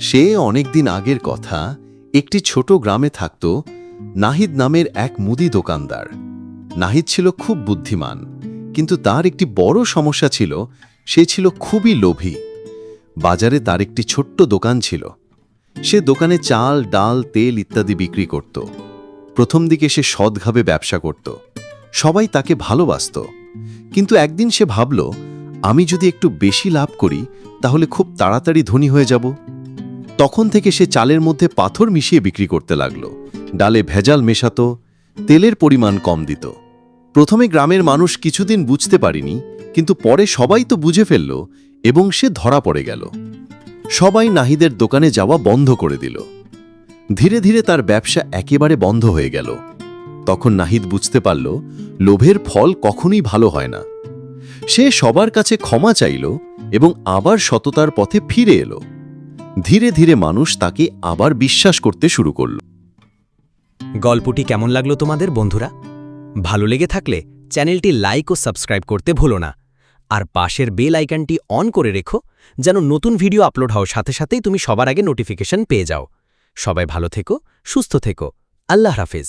সে অনেকদিন আগের কথা, একটি ছোট গ্রামে থাকত নাহিদ নামের এক মুদি দোকানদার। নাহিদ ছিল খুব বুদ্ধিমান, কিন্তু তার একটি বড় সমস্যা ছিল, সে ছিল খুবই লোভী। বাজারে তার একটি ছোট্ট দোকান ছিল। সে দোকানে চাল, ডাল, তেল ইত্যাদি বিক্রি করত। প্রথম দিকে সে সৎভাবে ব্যবসা করত। সবাই তাকে ভালোবাসত। কিন্তু একদিন সে ভাবল আমি যদি একটু বেশি লাভ করি, তাহলে খুব তাড়াতাড়ি ধনী হয়ে যাব। তখন থেকে সে চালের মধ্যে পাথর মিশিয়ে বিক্রি করতে লাগল। ডালে ভেজাল মেশাতো, তেলের পরিমাণ কম দিত। প্রথমে গ্রামের মানুষ কিছুদিন বুঝতে পারিনি, কিন্তু পরে সবাই তো বুঝে ফেলল এবং সে ধরা পড়ে গেল। সবাই নাহিদের দোকানে যাওয়া বন্ধ করে দিল। ধীরে ধীরে তার ব্যবসা একেবারে বন্ধ হয়ে গেল। তখন নাহিদ বুঝতে পারল, লোভের ফল কখনোই ভালো হয় না। সে সবার কাছে ক্ষমা চাইল এবং আবার সততার পথে ফিরে এলো। ধীরে ধীরে মানুষ তাকে আবার বিশ্বাস করতে শুরু করল। গল্পটি কেমন লাগল তোমাদের, বন্ধুরা? ভালো লেগে থাকলে চ্যানেলটি লাইক ও সাবস্ক্রাইব করতে ভুলো না। আর পাশের বেল আইকনটি অন করে রেখো, যেন নতুন ভিডিও আপলোড হওয়ার সাথে সাথেই তুমি সবার আগে নোটিফিকেশন পেয়ে যাও। সবাই ভালো থেকো, সুস্থ থেকো। আল্লাহ হাফেজ।